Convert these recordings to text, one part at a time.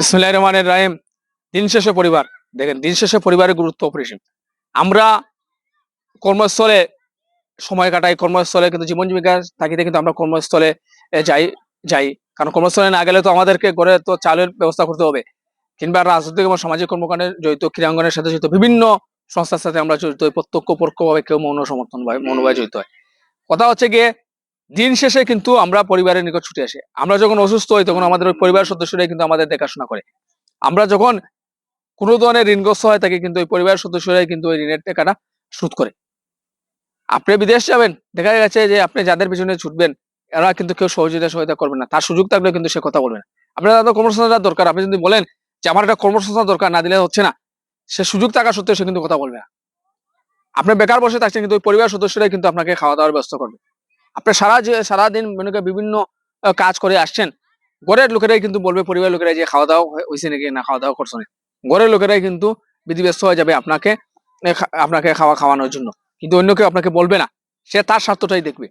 বিসমুল্লাহ রহমানের রাহিম। দিন শেষে পরিবার। দেখেন, দিন শেষে পরিবারের গুরুত্ব অপরিসীম। আমরা কর্মস্থলে সময় কাটাই, কর্মস্থলে কিন্তু জীবন জীবিকা থাকিতে কিন্তু আমরা কর্মস্থলে যাই যাই। কারণ কর্মস্থলে না গেলে তো আমাদেরকে গড়ে তো চালের ব্যবস্থা করতে হবে। কিংবা রাজনৈতিক এবং সামাজিক কর্মকাণ্ডে জড়িত ক্রীড়াঙ্গনের সাথে জড়িত বিভিন্ন সংস্থার সাথে আমরা জড়িত প্রত্যক্ষ, পরোক্ষভাবে কেউ মৌন সমর্থন ভাবে মনোভাবে জড়িত হয়। কথা হচ্ছে গিয়ে দিন শেষে কিন্তু আমরা পরিবারের নিকট ছুটে আসি। আমরা যখন অসুস্থ হই, তখন আমাদের পরিবার সদস্যরাই কিন্তু আমাদের দেখাশোনা করে। আমরা যখন কোনো ধরনের ঋণগ্রস্ত হয়, তাকে কিন্তু ওই পরিবারের সদস্যরাই কিন্তু ওই ঋণের টাকাটা শোধ করে। আপনি বিদেশ যাবেন, দেখা গেছে যে আপনি যাদের পিছনে ছুটবেন, এরা কিন্তু কেউ সহযোগিতা সহায়তা করবে না। তার সুযোগ থাকলেও কিন্তু সে কথা বলবে না। আপনার তাদের কর্মসংস্থান দরকার। আপনি যদি বলেন যে, আমার একটা কর্মসংস্থান দরকার, না দিলে হচ্ছে না, সে সুযোগ থাকা সত্ত্বেও সে কিন্তু কথা বলবে না। আপনি বেকার বসে থাকছেন কিন্তু ওই পরিবার সদস্যরাই কিন্তু আপনাকে খাওয়া দাওয়ার ব্যবস্থা করবে। আপনি সারা যে, সারাদিন মনে করেন বিভিন্ন কাজ করে আসছেন, ঘরের লোকেরাই কিন্তু বলবে, পরিবারের লোকেরাই যে খাওয়া দাওয়া হয়েছে নাকি না খাওয়া দাওয়া করছ না ঘরের লোকেরাই কিন্তু বিধিব্যস্ত হয়ে যাবে আপনাকে আপনাকে খাওয়া খাওয়ানোর জন্য। কিন্তু অন্য কেউ আপনাকে বলবে না। সে তার স্বার্থটাই দেখবে।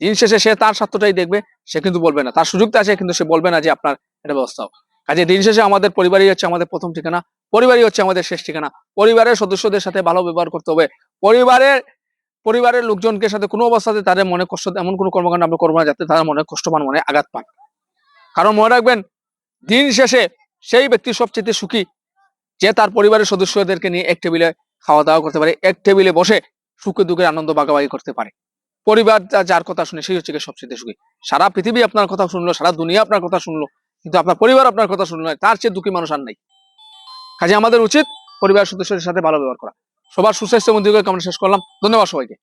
দিন শেষে সে তার স্বার্থটাই দেখবে, সে কিন্তু বলবে না। তার সুযোগটা আছে, কিন্তু সে বলবে না যে আপনার এটা ব্যবস্থা কাজে দিন শেষে আমাদের পরিবারই হচ্ছে আমাদের প্রথম ঠিকানা, পরিবারই হচ্ছে আমাদের শেষ ঠিকানা। পরিবারের সদস্যদের সাথে ভালো ব্যবহার করতে হবে। পরিবারের পরিবারের লোকজনকে সাথে কোনো অবস্থাতে তাদের মনে কষ্ট, এমন কোনো কর্মকাণ্ড আমরা করব না যাতে তারা মনে কষ্ট পান, মনে আঘাত পান। কারণ মনে রাখবেন, দিন শেষে সেই ব্যক্তি সবচেয়ে সুখী যে তার পরিবারের সদস্যদেরকে নিয়ে এক টেবিলে খাওয়া দাওয়া করতে পারে, এক টেবিলে বসে সুখে দুঃখের আনন্দ ভাগাভাগি করতে পারে। পরিবার যার কথা শুনে সেই হচ্ছে গিয়ে সবচেয়ে সুখী। সারা পৃথিবী আপনার কথা শুনলো, সারা দুনিয়া আপনার কথা শুনলো, কিন্তু আপনার পরিবার আপনার কথা শুনলো তার চেয়ে দুঃখী মানুষ আর নাই। কাজে আমাদের উচিত পরিবার সদস্যদের সাথে ভালো ব্যবহার করা। সবার সুস্বাস্থ্য দীর্ঘ কামনা শেষ করলাম। ধন্যবাদ সবাইকে।